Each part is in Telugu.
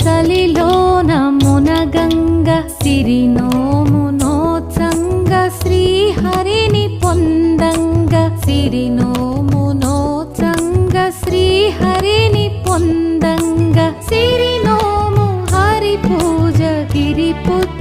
చలిలోన మునగంగ సిరినోమునోత్సంగ శ్రీహరిని పొందంగ సిరినోమునోత్సంగ శ్రీహరిని పొందంగ సిరినోము హరి పూజ గిరిపుత్ర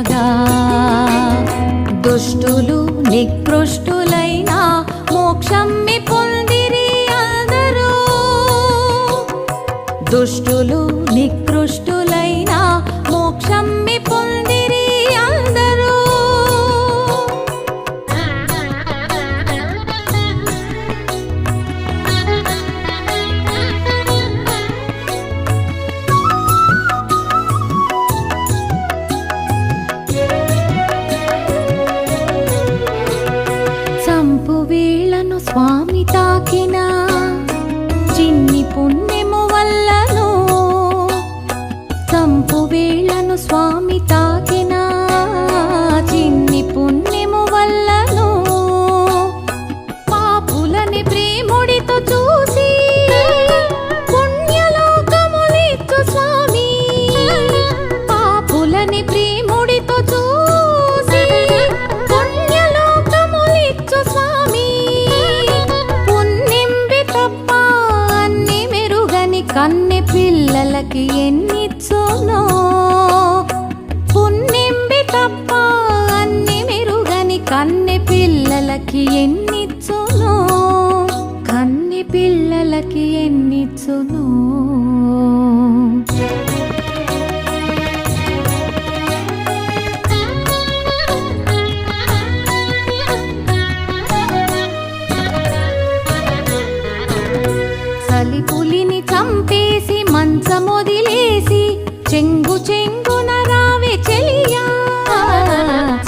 ఉండగా దుష్టులు నికృష్టులైన మోక్షం పొందిరి అందరూ. దుష్టులు నికృష్టు స్వామి తాకిన చిన్ని పుణ్య కన్నె పిల్లలకి ఎన్నిచ్చునో? పుణ్యంబి తప్ప అన్ని మెరుగని కన్నె పిల్లలకి ఎన్నిచ్చునో? కన్నె పిల్లలకి ఎన్నిచ్చునో? చెంగు చెంగున రావే చెలియా.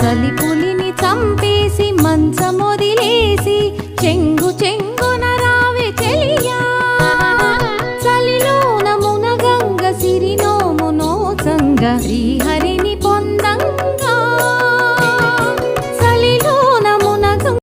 చలిపులిని చంపేసి మంచమొదిలేసి చెంగు చెంగున రావే చెలియా. చలిలోన మునగంగ సిరినోమునో సంగ శ్రీహరి